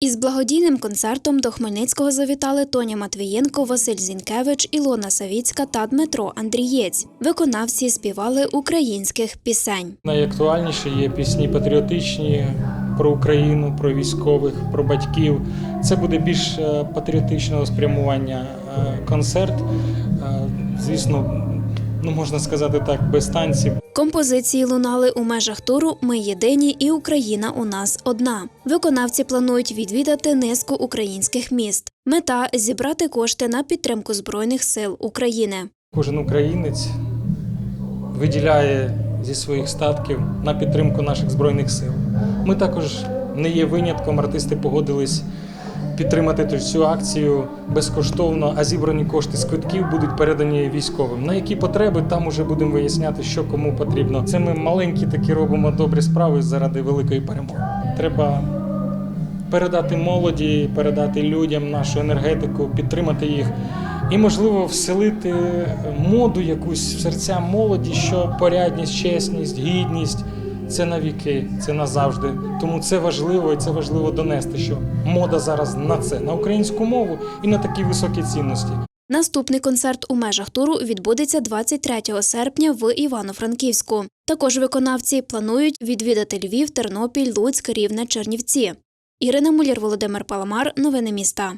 Із благодійним концертом до Хмельницького завітали Тоня Матвієнко, Василь Зінкевич, Ілона Савіцька та Дмитро Андрієць. Виконавці співали українських пісень. Найактуальніші є пісні патріотичні про Україну, про військових, про батьків. Це буде більш е, патріотичного спрямування е, концерт. Е, Звісно, ну можна сказати так, без танців. Композиції лунали у межах туру Ми єдині і Україна у нас одна. Виконавці планують відвідати низку українських міст. Мета зібрати кошти на підтримку збройних сил України. Кожен українець виділяє зі своїх статків на підтримку наших збройних сил. Ми також не є винятком. Артисти погодились підтримати цю акцію безкоштовно, а зібрані кошти з квитків будуть передані військовим. На які потреби там уже будемо виясняти, що кому потрібно. Це ми маленькі такі робимо добрі справи заради великої перемоги. Треба передати молоді, передати людям нашу енергетику, підтримати їх. І, можливо, вселити моду якусь в серця молоді, що порядність, чесність, гідність це навіки, це назавжди. Тому це важливо і це важливо донести, що мода зараз на це, на українську мову і на такі високі цінності. Наступний концерт у межах туру відбудеться 23 серпня в Івано-Франківську. Також виконавці планують відвідати Львів, Тернопіль, Луцьк, Рівне, Чернівці. Ірина Муляр, Володимир Паламар. Новини міста.